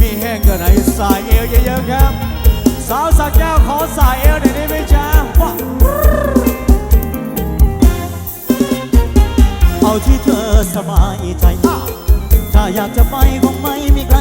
มีแห้งกันไหนสายเอวเยอะๆครับ สาวสักแก้วขอสายเอวหน่อยได้ไหมจ๊ะเอาที่เธอสบายใจ ถ้าอยากจะไปคงไม่มีใคร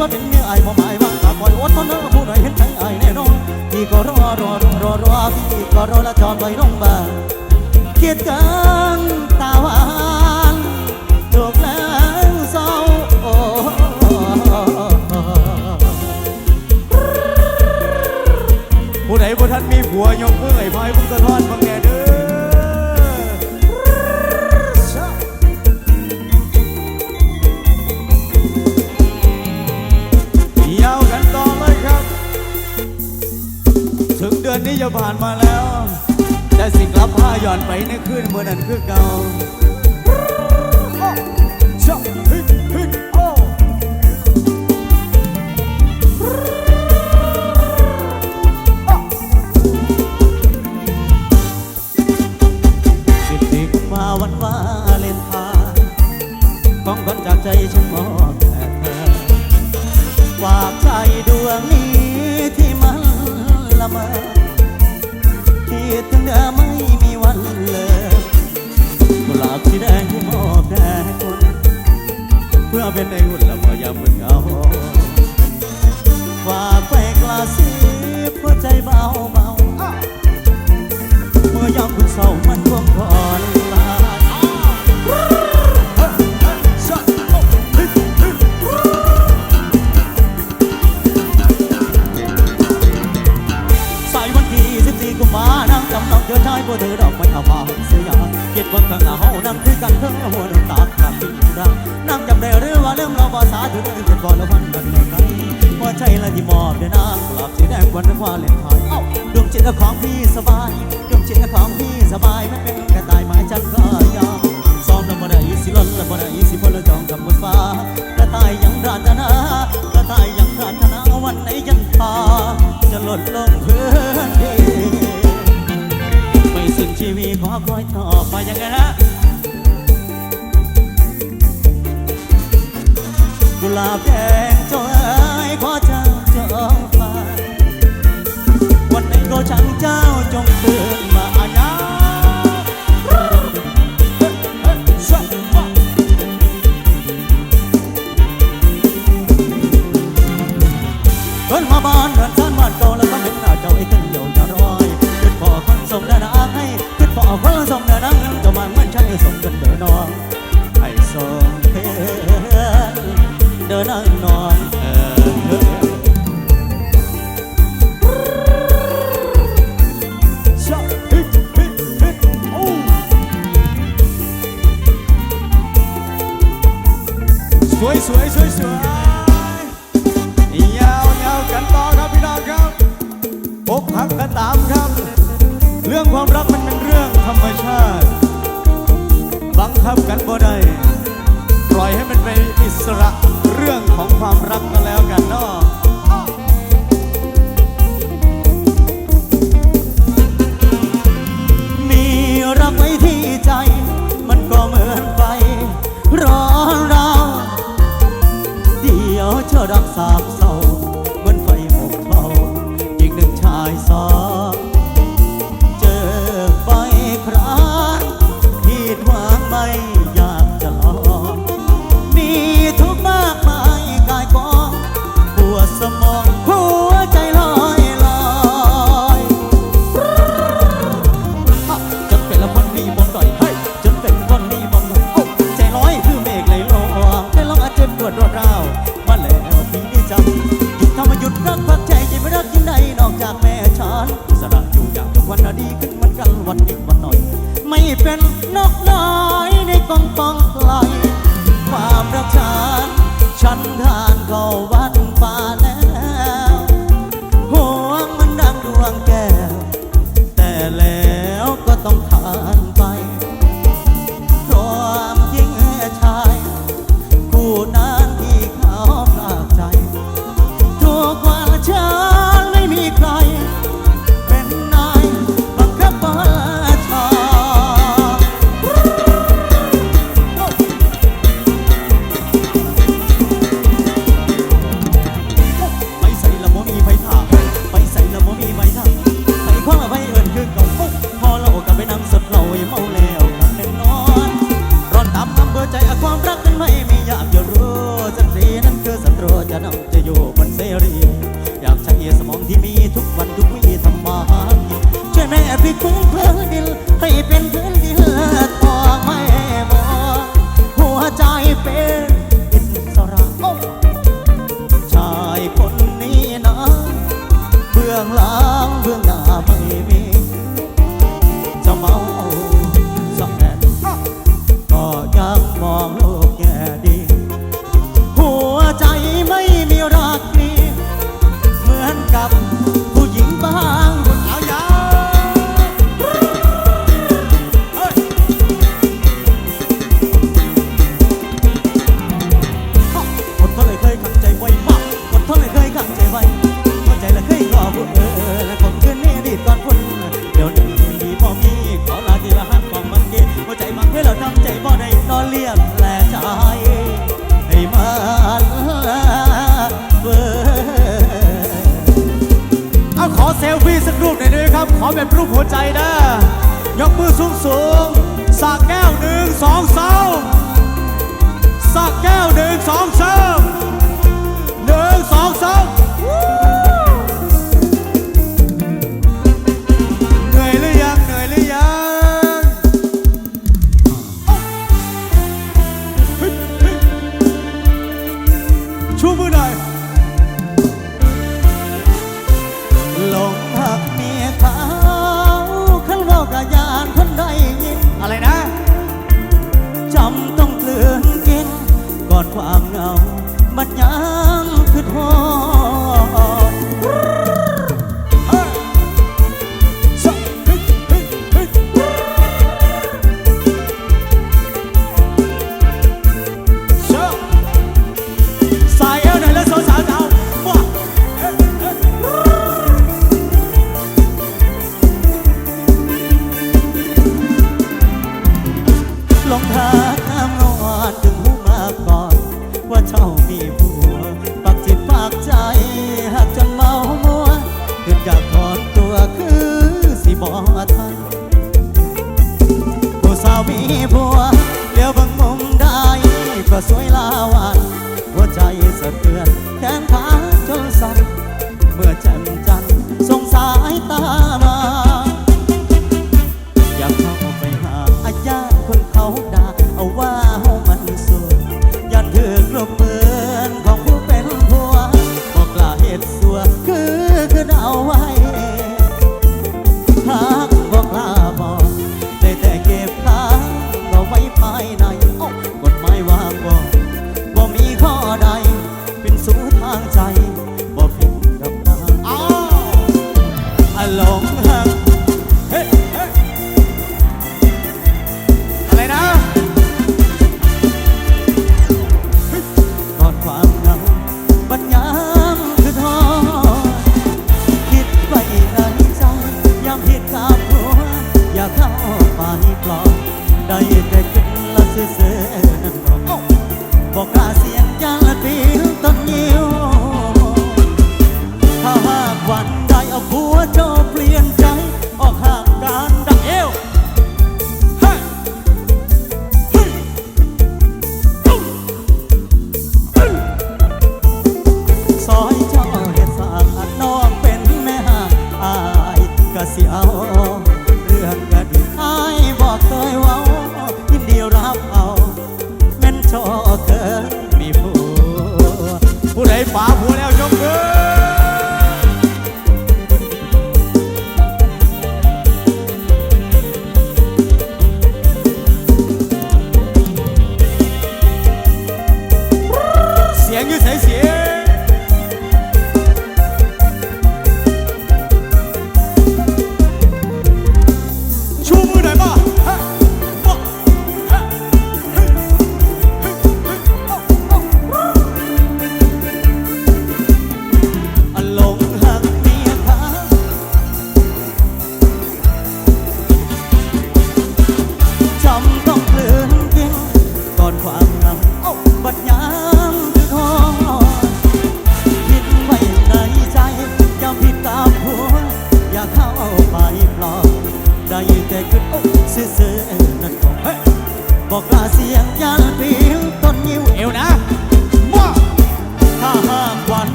ว่าเป็นเมียไอายบ่หมายว่าหากคอยอดทนเนอผู้ใดเห็นใจไอายแน่นอนพี่ก็รอรอรอรอรอพี่ก็รอและจอดไว้ลงบ้านเกียดกันตาหวานถูกแล้วเศร้าโอ้ผู้ใดบ่ทันมีผัวยกมือไอ้พายพุ่งสะท้อน นนี้จะผ่านมาแล้ว แต่สิ่งกลับพาย้อนไปในคืนเมื่อนั้นคือเก่า กุมานั่งจำนองเจอชายผู้เธอดอกไม้เอามาเสียยาเย็ดวันข้างหน้าเฮานั่งคือกันเธอหัวน้ำตาขาดทิ้งรังนั่งจำได้หรือว่าเริ่มเราภาษาถึงเดินก่อนแล้ววันกันเลยกันหัวใจละที่มอบเดินนางกุหลาบสีแดงวันวาเลนไทน์เอ้าดวงจิตของพี่สบายดวงจิตของพี่สบายไม่เป็นกระต่ายไม้จันก็ยอมซ้อมแล้วบ่ได้สิล้นแล้วบ่ได้สิพลจองกับบนฟ้ากระต่ายยังรารถนากระต่ายยังรารถนาวันไหนยันพาจะหล่นลงพื้นดิน ชีวิตขอคอยต่อไปยังไงฮะกุหลาบแดงเจ้าเอ๋ยขอเจ้าจงมาวันไหนก็ช่างเจ้าจงตื่น เขอเป็นรูปหัวใจนะยกมือสูงสูงสักแก้วหนึ่งสองสามสักแก้วหนึ่งสองสามหนึ่งสองสาม চল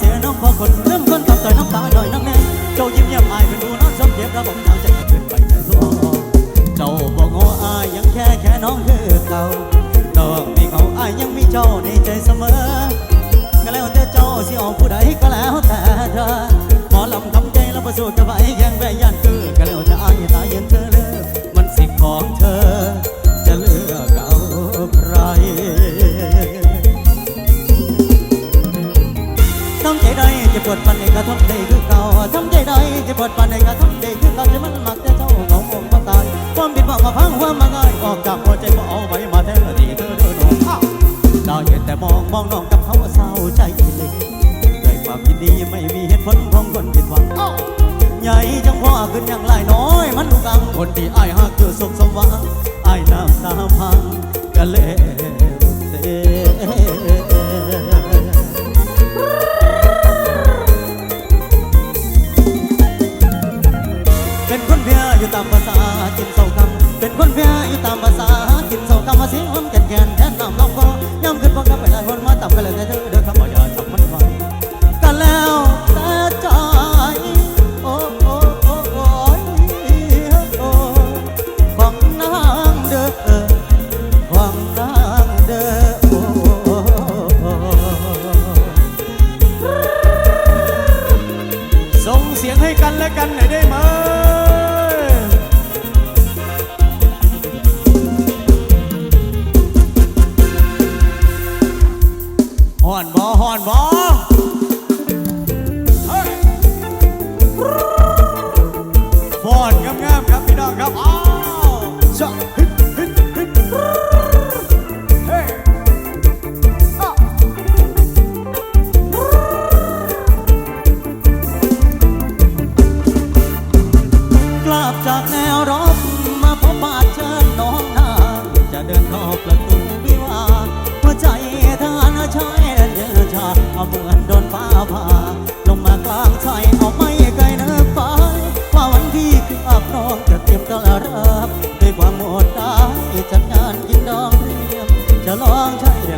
sẽ nó có con มองมองน้องกับเขาเศร้าใจเลยด้วยความยินดีไม่มีเหตุผลของคนผิดหวังใหญ่จังพ่อขึ้นอย่างไรน้อย มันลูกอังคนที่ไอ้ายหักเจอสุขสวังไอ้ายน้ำตาพังกะเลเตเป็นคนเพียอยู่ตามภาษาจินเศร้าคำเป็นคนเพียอยู่ตามภาษา สียงให้กันและกันหน่อยได้ไหมฮอนบอฮอนบอฟอนงามๆครับพี่น้องครับอ้าวจ้ จะลองใช่เดี๋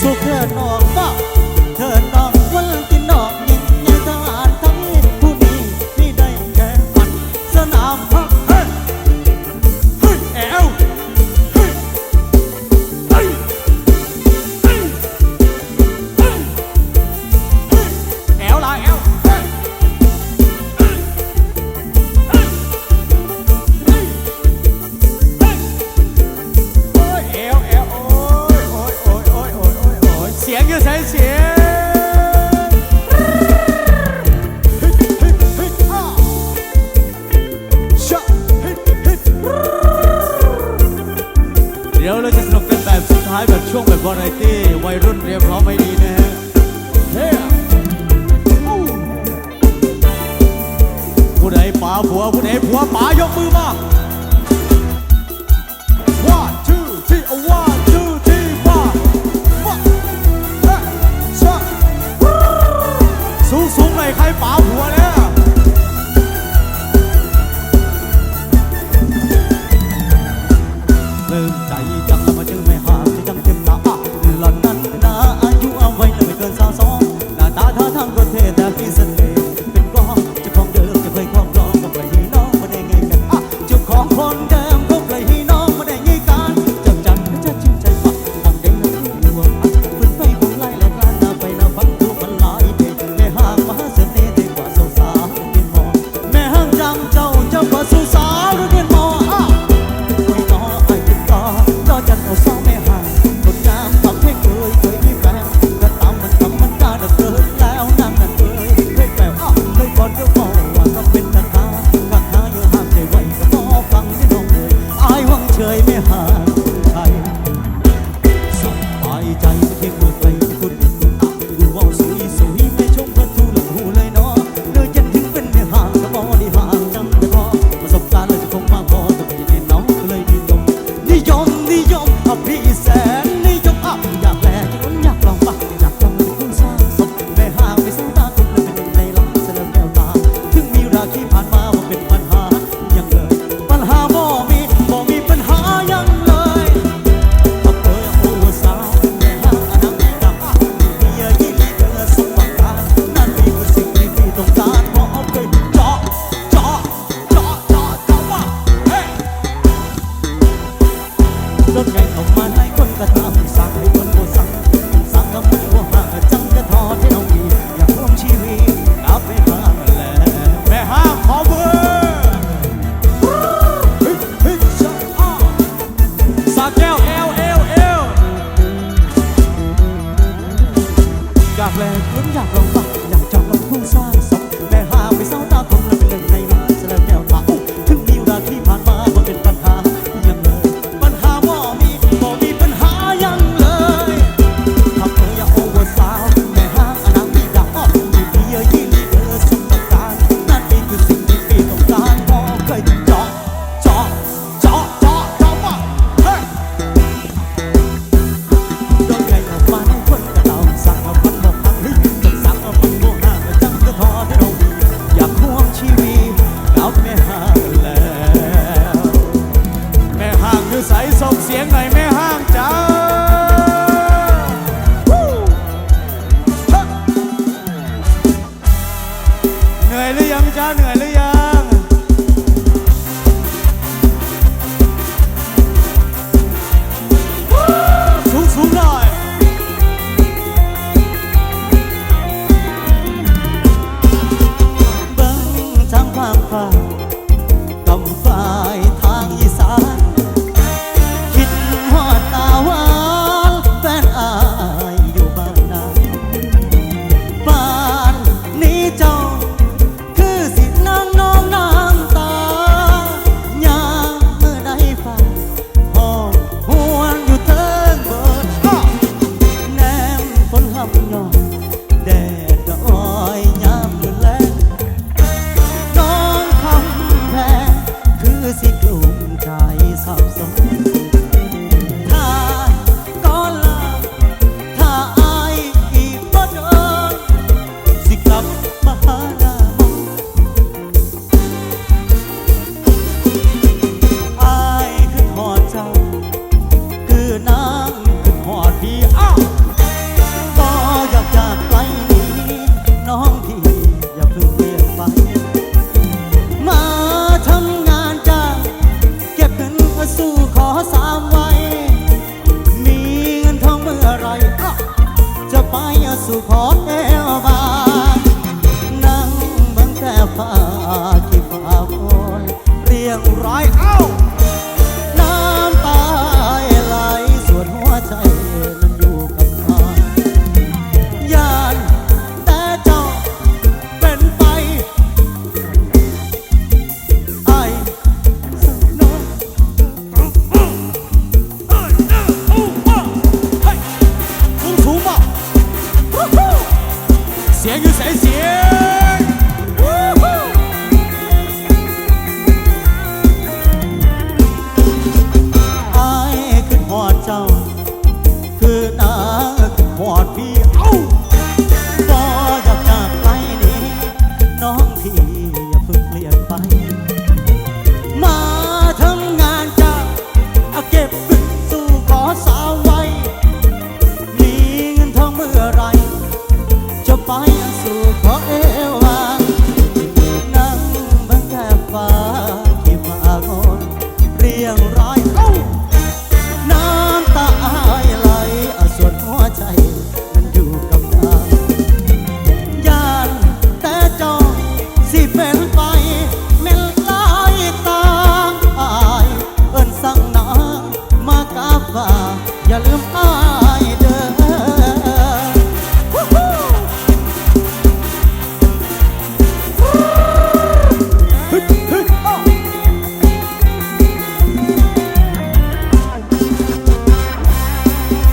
Suka. ผัวคุณเอผัวป๋ายกมือมา one two three one two three four สูงสูงหน่ยใครป๋าหัวเลย